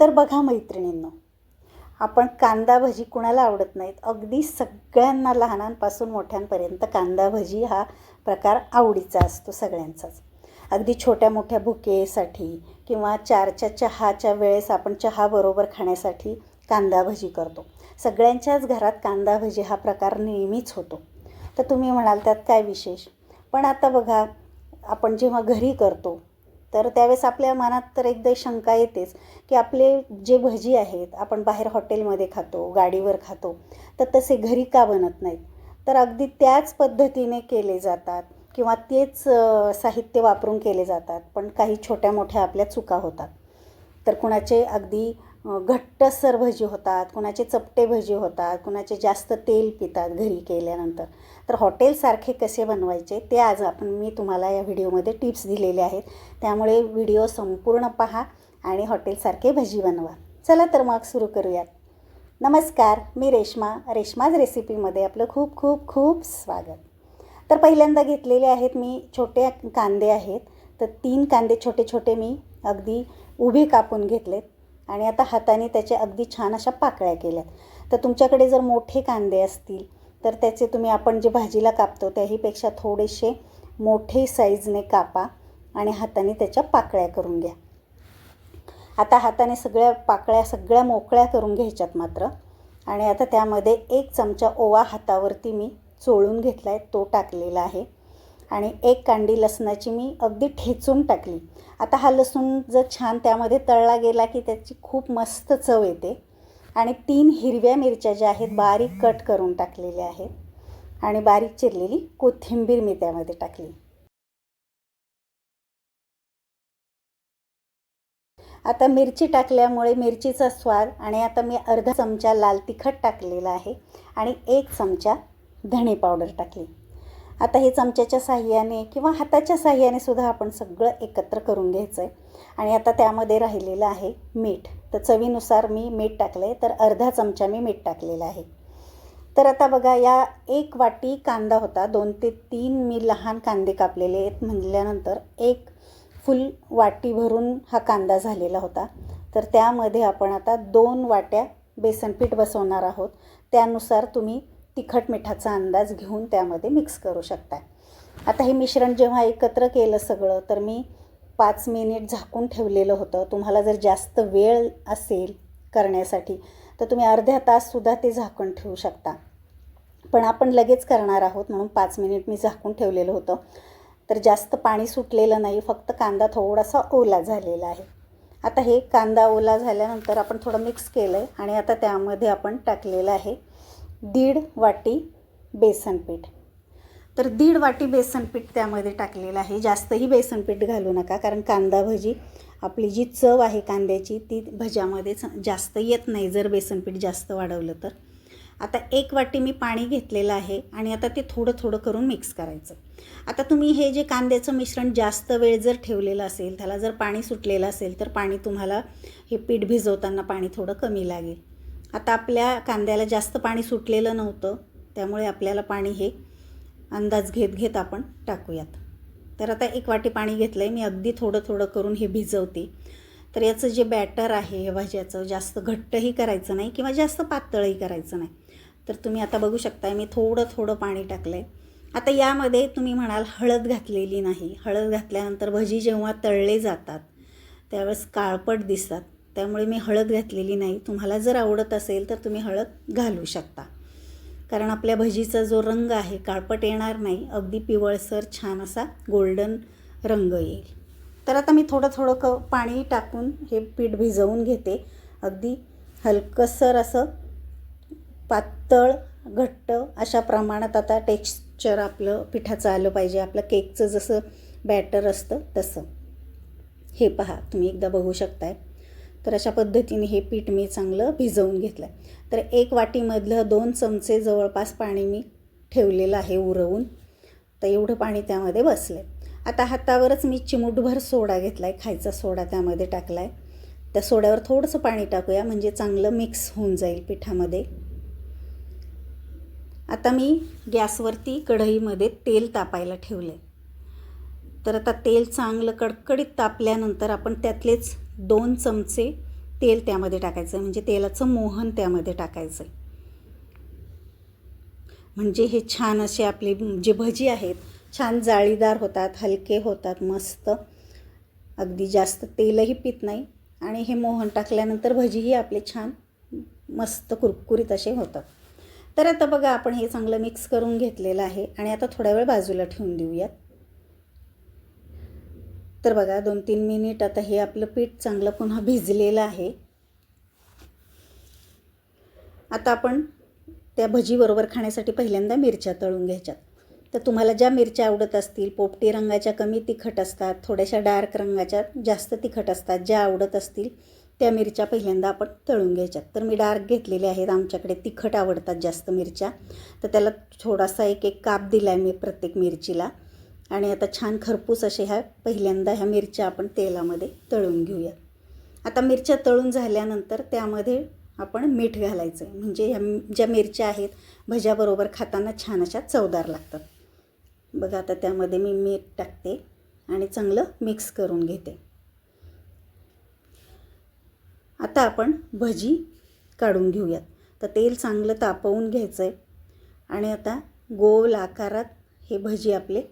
तर बघा मैत्रिणींनो आपण कांदा भजी कुणाला आवडत नाहीत? अगदी सगळ्यांना लहानांपासून मोठ्यांपर्यंत कांदा भजी हा प्रकार आवडीचा असतो सगळ्यांचाच. अगदी छोट्या मोठ्या भुकेसाठी किंवा चारच्या चहाच्या वेळेस आपण चहाबरोबर खाण्यासाठी कांदा भजी करतो. सगळ्यांच्याच घरात कांदा भजी हा प्रकार नेहमीच होतो. तर तुम्ही म्हणाल त्यात काय विशेष? पण आता बघा आपण जेव्हा घरी करतो तर त्यावेळेस आपल्या मनात तर एकदा शंका येतेच की आपले जे भजी आहेत आपण बाहेर हॉटेलमध्ये खातो गाडीवर खातो तर तसे घरी का बनत नाहीत? तर अगदी त्याच पद्धतीने केले जातात किंवा तेच साहित्य वापरून केले जातात पण काही छोट्या मोठ्या आपल्या चुका होतात. तर कुणाचे अगदी घट्ट घट्टसर भजी होतात कुणाचे चपटे भजी होतात कुणाचे जास्त तेल पितात घरी केल्यानंतर. तर हॉटेलसारखे कसे बनवायचे ते आज आपण मी तुम्हाला या व्हिडिओमध्ये टिप्स दिलेले आहेत. त्यामुळे व्हिडिओ संपूर्ण पहा आणि हॉटेलसारखे भजी बनवा. चला तर मग सुरू करूयात. नमस्कार मी रेश्मा. रेश्माज रेसिपीमध्ये आपलं खूप खूप खूप स्वागत. तर पहिल्यांदा घेतलेले आहेत मी छोटे कांदे आहेत. तर तीन कांदे छोटे छोटे मी अगदी उभे कापून घेतलेत. आणि आता हाताने त्याचे अगदी छान अशा पाकळ्या केल्यात. तर तुमच्याकडे जर मोठे कांदे असतील तर त्याचे तुम्ही आपण जे भाजीला कापतो त्याहीपेक्षा थोडेसे मोठे साईजने कापा आणि हाताने त्याच्या पाकळ्या करून घ्या. आता हाताने सगळ्या पाकळ्या सगळ्या मोकळ्या करून घ्यायच्यात मात्र. आणि आता त्यामध्ये एक चमचा ओवा हातावरती मी चोळून घेतला आहे तो टाकलेला आहे. आणि एक कांडी लसणाची मी अगदी ठेचून टाकली. आता हा लसूण जर छान त्यामध्ये तळला गेला की त्याची खूप मस्त चव येते. आणि तीन हिरव्या मिरच्या ज्या आहेत बारीक कट करून टाकलेल्या आहेत. आणि बारीक चिरलेली कोथिंबीर मी त्यामध्ये टाकली. आता मिरची टाकल्यामुळे मिरचीचा स्वाद आणि आता मी अर्धा चमचा लाल तिखट टाकलेला आहे. आणि एक चमचा धणे पावडर टाकली. आता हे चमच्याच्या साह्याने किंवा हाताच्या साह्याने सुद्धा आपण सगळं एकत्र करून घ्यायचं आहे आणि आता त्यामध्ये राहिलेलं आहे मीठ. तर चवीनुसार मी मीठ टाकलं आहे तर अर्धा चमचा मी मीठ टाकलेलं आहे. तर आता बघा या एक वाटी कांदा होता दोन ते तीन मी लहान कांदे कापलेले आहेत. म्हणल्यानंतर एक फुल वाटी भरून हा कांदा झालेला होता. तर त्यामध्ये आपण आता दोन वाट्या बेसनपीठ बसवणार आहोत. त्यानुसार तुम्ही तिखट मिठाचा अंदाज घेऊन त्यामध्ये मिक्स करू शकता आता हे मिश्रण जेव्हा एकत्र केलं सगळं तर मी पाच मिनिट झाकून ठेवलेलं होतं. तुम्हाला जर जास्त वेळ असेल करण्यासाठी तर तुम्ही अर्ध्या ताससुद्धा ते झाकण ठेवू शकता. पण आपण लगेच करणार आहोत म्हणून पाच मिनिट मी झाकून ठेवलेलं होतं. तर जास्त पाणी सुटलेलं नाही फक्त कांदा थोडासा ओला झालेला आहे. आता हे कांदा ओला झाल्यानंतर आपण थोडं मिक्स केलं आहे आणि आता त्यामध्ये आपण टाकलेलं आहे. दीड वाटी बेसन पीठ तर दीड वाटी बेसन पीठ त्यामध्ये टाकलेलं आहे. जास्तही बेसन पीठ घालू नका कारण कांदा भजी आपली जी चव आहे कांद्याची ती भज्यामध्ये जास्त येत नाही जर बेसन पीठ जास्त वाढवलं तर. आता एक वाटी मी पाणी घेतलेलं आहे आणि आता ते थोडं थोडं करून मिक्स करायचं. आता तुम्ही हे जे कांद्याचं मिश्रण जास्त वेळ जर ठेवलेलं असेल त्याला जर पाणी सुटलेलं असेल तर पाणी तुम्हाला हे पीठ भिजवताना पाणी थोडं कमी लागेल. आता आपल्या कांद्याला जास्त पाणी सुटलेलं नव्हतं त्यामुळे आपल्याला पाणी हे अंदाज घेत घेत आपण टाकूयात. तर आता एक वाटी पाणी घेतलं आहे मी अगदी थोडं थोडं करून हे भिजवते. तर याचं जे बॅटर आहे हे भाज्याचं जास्त घट्टही करायचं नाही किंवा जास्त पातळही करायचं नाही. तर तुम्ही आता बघू शकताय मी थोडं थोडं पाणी टाकलं आहे आता यामध्ये तुम्ही म्हणाल हळद घातलेली नाही. हळद घातल्यानंतर भजी जेव्हा तळले जातात त्यावेळेस काळपट दिसतात. त्यामुळे मी हळद घातलेली नाही. तुम्हाला जर आवडत असेल तर तुम्ही हळद घालू शकता. कारण आपल्या भजीचा जो रंग आहे काळपट येणार नाही. अगदी पिवळसर छान असा गोल्डन रंग येईल. तर आता मी थोडं थोडं क पाणी टाकून हे पीठ भिजवून घेते. अगदी हलकसर असं पातळ घट्ट अशा प्रमाणात आता टेक्स्चर आपलं पिठाचं आलं पाहिजे. आपलं केकचं जसं बॅटर असतं तसं. हे पहा तुम्ही एकदा बघू शकताय. तर अशा पद्धतीने हे पीठ मी चांगलं भिजवून घेतलं तर एक वाटीमधलं दोन चमचे जवळपास पाणी मी ठेवलेलं आहे उरवून. तर एवढं पाणी त्यामध्ये बसलं आहे आता हातावरच मी चिमूटभर सोडा घेतला आहे खायचा सोडा त्यामध्ये टाकला आहे त्या सोड्यावर थोडंसं पाणी टाकूया म्हणजे चांगलं मिक्स होऊन जाईल पिठामध्ये. आता मी गॅसवरती कढईमध्ये तेल तापायला ठेवलं आहे तर आता तेल चांगलं कडकडीत तापल्यानंतर आपण त्यातलेच दोन चमचे तेल त्यामध्ये टाकायचं आहे म्हणजे तेलाचं मोहन त्यामध्ये टाकायचं आहे म्हणजे हे छान असे आपले जे भजी आहेत छान जाळीदार होतात हलके होतात मस्त. अगदी जास्त तेलही पित नाही. आणि हे मोहन टाकल्यानंतर भजीही आपले छान मस्त कुरकुरीत असे होतात. तर आता बघा आपण हे चांगलं मिक्स करून घेतलेलं आहे. आणि आता थोडा वेळ बाजूला ठेवून देऊयात. तर बघा दोन तीन मिनिट आता हे आपलं पीठ चांगलं पुन्हा भिजलेलं आहे. आता आपण त्या भजीबरोबर खाण्यासाठी पहिल्यांदा मिरच्या तळून घ्यायच्यात. तर तुम्हाला ज्या मिरच्या आवडत असतील पोपटी रंगाच्या कमी तिखट असतात थोड्याशा डार्क रंगाच्या जास्त तिखट असतात ज्या आवडत असतील त्या मिरच्या पहिल्यांदा आपण तळून घ्यायच्यात. तर मी डार्क घेतलेले आहेत आमच्याकडे तिखट आवडतात जास्त मिरच्या. तर त्याला थोडासा एक एक काप दिला आहे मी प्रत्येक मिरचीला. आणि आता छान खरपूस असे ह्या पहिल्यांदा ह्या मिरच्या आपण तेलामध्ये तळून घेऊया. आता मिरच्या तळून झाल्यानंतर त्यामध्ये आपण मीठ घालायचं. आहे म्हणजे ह्या ज्या मिरच्या आहेत भज्याबरोबर खाताना छान अशा चवदार लागतात. बघा आता त्यामध्ये मी मीठ टाकते आणि चांगलं मिक्स करून घेते. आता आपण भजी काढून घेऊयात. तर तेल चांगलं तापवून घ्यायचं आहे आणि आता गोल आकारात हे भजी आपले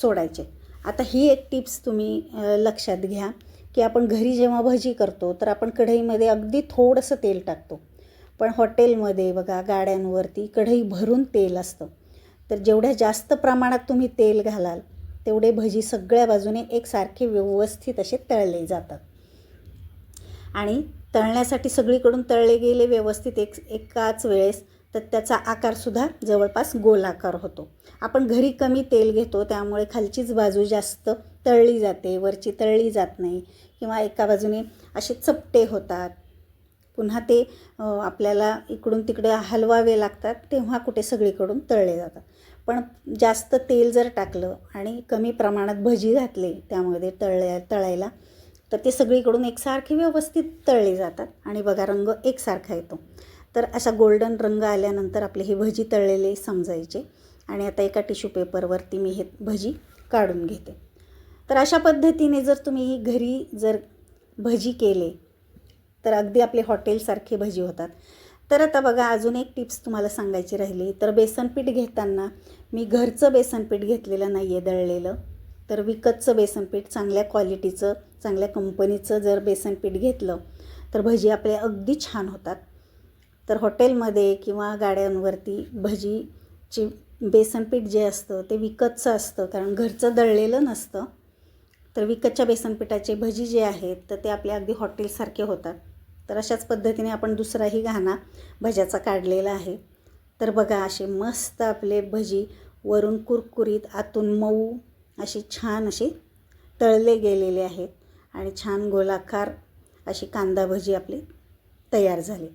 सोडायचे. आता ही एक टिप्स तुम्ही लक्षात घ्या की आपण घरी जेव्हा भजी करतो तर आपण कढईमध्ये अगदी थोडंसं तेल टाकतो. पण हॉटेलमध्ये बघा गाड्यांवरती कढई भरून तेल असतं. तर जेवढ्या जास्त प्रमाणात तुम्ही तेल घालाल तेवढे भजी सगळ्या बाजूने एकसारखे व्यवस्थित असे तळले जातात. आणि तळण्यासाठी सगळीकडून तळले गेले व्यवस्थित एक एकाच वेळेस तर त्याचा आकारसुद्धा जवळपास गोलाकार होतो. आपण घरी कमी तेल घेतो त्यामुळे खालचीच बाजू जास्त तळली जाते वरची तळली जात नाही किंवा एका बाजूने असे चपटे होतात. पुन्हा ते आपल्याला इकडून तिकडे हलवावे लागतात तेव्हा कुठे सगळीकडून तळले जातात. पण जास्त तेल जर टाकलं आणि कमी प्रमाणात भजी घातले त्यामध्ये तळल्या तळायला तर ते सगळीकडून एकसारखे व्यवस्थित तळले जातात आणि बघा रंग एकसारखा येतो. तर असा गोल्डन रंग आल्यानंतर आपले हे भजी तळलेले समजायचे. आणि आता एका टिश्यू पेपरवरती मी हे भजी काढून घेते. तर अशा पद्धतीने जर तुम्ही घरी जर भजी केले तर अगदी आपले हॉटेलसारखे भजी होतात. तर आता बघा अजून एक टिप्स तुम्हाला सांगायची राहिली. तर बेसनपीठ घेताना मी घरचं बेसनपीठ घेतलेलं नाही आहे दळलेलं. तर विकतचं बेसनपीठ चांगल्या क्वालिटीचं चांगल्या कंपनीचं जर बेसनपीठ घेतलं तर भजी आपले अगदी छान होतात. तर हॉटेलमध्ये किंवा गाड्यांवरती भजीची बेसनपीठ जे असतं ते विकतचं असतं कारण घरचं दळलेलं नसतं. तर विकतच्या बेसनपिठाचे भजी जे आहेत तर ते आपले अगदी हॉटेलसारखे होतात. तर अशाच पद्धतीने आपण दुसराही घाणा भज्याचा काढलेला आहे. तर बघा असे मस्त आपले भजी वरून कुरकुरीत आतून मऊ अशी छान अशी तळले गेलेले आहेत. आणि छान गोलाकार अशी कांदा भजी आपली तयार झाली.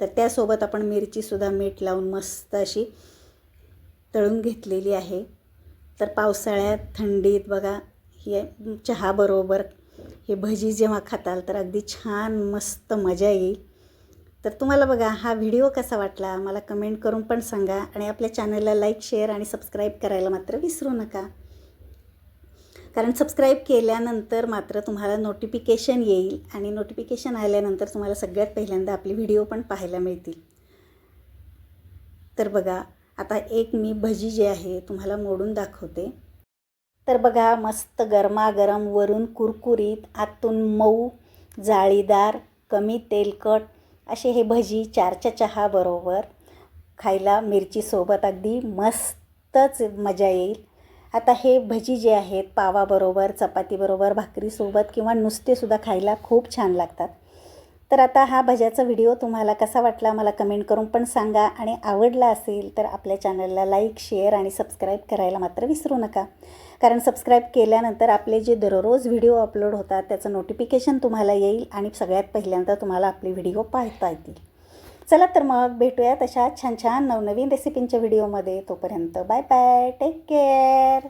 तर त्यासोबत आपण मिरचीसुद्धा मीठ लावून मस्त अशी तळून घेतलेली आहे. तर पावसाळ्यात थंडीत बघा हे चहाबरोबर हे भजी जेव्हा खाताल तर अगदी छान मस्त मजा येईल. तर तुम्हाला बघा हा व्हिडिओ कसा वाटला मला कमेंट करून पण सांगा आणि आपल्या चॅनलला लाईक शेअर आणि सबस्क्राईब करायला मात्र विसरू नका. कारण सबस्क्राईब केल्यानंतर मात्र तुम्हाला नोटिफिकेशन येईल आणि नोटिफिकेशन आल्यानंतर तुम्हाला सगळ्यात पहिल्यांदा आपले व्हिडिओ पण पाहायला मिळतील. तर बघा आता एक मी भजी जे आहे तुम्हाला मोडून दाखवते. तर बघा मस्त गरमागरम वरून कुरकुरीत आतून मऊ जाळीदार कमी तेलकट असे हे भजी चारच्या चहाबरोबर खायला मिरचीसोबत अगदी मस्तच मजा येईल. आता हे भजी जे आहेत पावाबरोबर चपातीबरोबर भाकरीसोबत किंवा नुसतेसुद्धा खायला खूप छान लागतात. तर आता हा भज्याचा व्हिडिओ तुम्हाला कसा वाटला मला कमेंट करून पण सांगा आणि आवडला असेल तर आपल्या चॅनलला लाईक शेअर आणि सबस्क्राईब करायला मात्र विसरू नका. कारण सबस्क्राईब केल्यानंतर आपले जे दररोज व्हिडिओ अपलोड होतात त्याचं नोटिफिकेशन तुम्हाला येईल आणि सगळ्यात पहिल्यांदा तुम्हाला आपले व्हिडिओ पाहता येतील. चला तर मग भेटूया तशा छान छान नवनवीन रेसिपींच्या व्हिडिओमध्ये तोपर्यंत बाय बाय टेक केअर